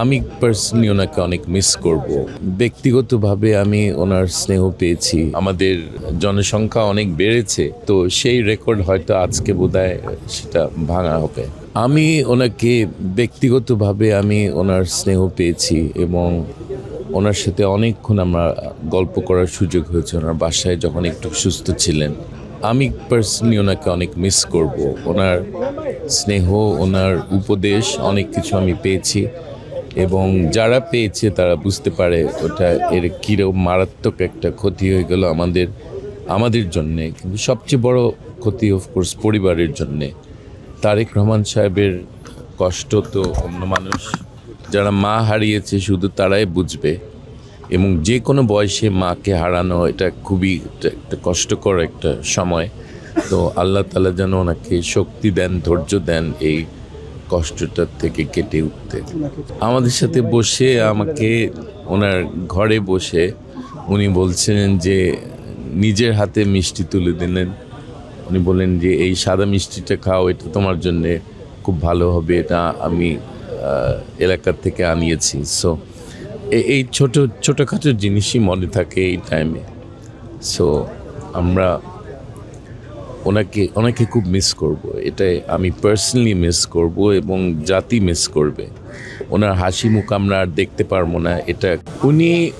আমি পার্সোনালি ওনাকে অনেক মিস করব। ব্যক্তিগতভাবে আমি ওনার স্নেহ পেয়েছি। আমাদের জনসংখ্যা অনেক বেড়েছে, তো সেই রেকর্ড হয়তো আজকে বোধহয় সেটা ভাঙা হবে। আমি ওনাকে ব্যক্তিগতভাবে আমি ওনার স্নেহ পেয়েছি এবং ওনার সাথে অনেকক্ষণ আমরা গল্প করার সুযোগ হয়েছে। ওনার বাসায় যখন একটু সুস্থ ছিলেন, আমি পার্সোনালি ওনাকে অনেক মিস করব। ওনার স্নেহ, ওনার উপদেশ, অনেক কিছু আমি পেয়েছি। এবং যারা পেয়েছে তারা বুঝতে পারে ওটা এর কীরকম মারাত্মক একটা ক্ষতি হয়ে গেল আমাদের আমাদের জন্যে। কিন্তু সবচেয়ে বড় ক্ষতি অফকোর্স পরিবারের জন্যে। তারেক রহমান সাহেবের কষ্ট তো অন্য মানুষ, যারা মা হারিয়েছে শুধু তারাই বুঝবে। এবং যে কোনো বয়সে মাকে হারানো এটা খুবই একটা কষ্টকর একটা সময়। তো আল্লাহ তালা যেন ওনাকে শক্তি দেন, ধৈর্য দেন এই কষ্টটার থেকে কেটে উঠতে। আমাদের সাথে বসে, আমাকে ওনার ঘরে বসে উনি বলছিলেন যে, নিজের হাতে মিষ্টি তুলে দিলেন। উনি বললেন যে, এই সাদা মিষ্টিটা খাও, এটা তোমার জন্যে খুব ভালো হবে, এটা আমি এলাকার থেকে আনিয়েছি। সো এই ছোট, ছোটোখাটো জিনিসই মনে থাকে এই টাইমে সো আমরা ওনাকে ওনাকে খুব মিস করব। এটাই আমি পার্সোনালি মিস করব এবং জাতি মিস করবে। ওনার হাসি মুখ আমরা আর দেখতে পারব না। এটা উনি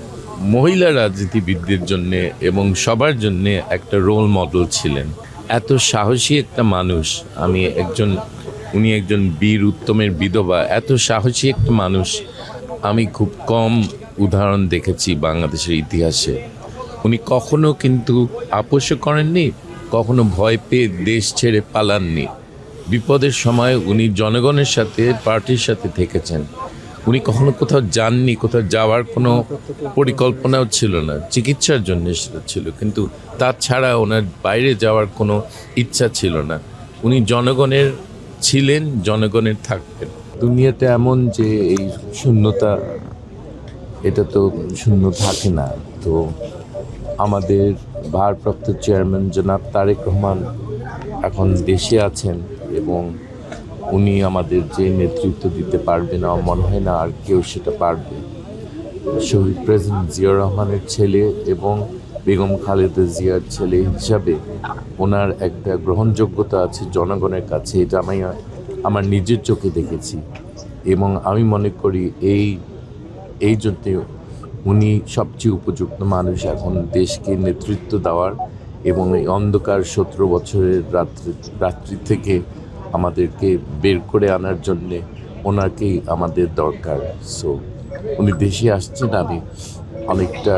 মহিলা রাজনীতিবিদদের জন্যে এবং সবার জন্যে একটা রোল মডেল ছিলেন। এত সাহসী একটা মানুষ। আমি একজন, উনি একজন বীর, উত্তমের বিধবা। এত সাহসী একটা মানুষ। আমি খুব কম উদাহরণ দেখেছি বাংলাদেশের ইতিহাসে। উনি কখনো কিন্তু আপোষও করেননি কখনো ভয় পেয়ে দেশ ছেড়ে পালাননি। বিপদের সময় উনি জনগণের সাথে, পার্টির সাথে থেকেছেন। উনি কখনো কোথাও যাননি, কোথাও যাওয়ার কোনো পরিকল্পনাও ছিল না। চিকিৎসার জন্য ছিল, কিন্তু তাছাড়া ওনার বাইরে যাওয়ার কোনো ইচ্ছা ছিল না। উনি জনগণের ছিলেন, জনগণের থাকবেন। দুনিয়াতে এমন যে এই শূন্যতা, এটা তো শূন্য থাকে না। তো আমাদের ভারপ্রাপ্ত চেয়ারম্যান জনাব তারেক রহমান এখন দেশে আছেন এবং উনি আমাদের যে নেতৃত্ব দিতে পারবে না মনে হয় না আর কেউ সেটা পারবে। শহীদ প্রেসিডেন্ট জিয়া রহমানের ছেলে এবং বেগম খালেদা জিয়ার ছেলে হিসাবে ওনার একটা গ্রহণযোগ্যতা আছে জনগণের কাছে, এটা আমি, আমার নিজের চোখে দেখেছি। এবং আমি মনে করি এই এই জন্যে উনি সবচেয়ে উপযুক্ত মানুষ এখন দেশকে নেতৃত্ব দেওয়ার এবং এই অন্ধকার সতেরো বছরের রাত্রি রাত্রি থেকে আমাদেরকে বের করে আনার জন্যে ওনাকেই আমাদের দরকার। সো উনি দেশে আসছেন, আমি অনেকটা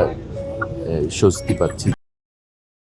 স্বস্তি পাচ্ছি।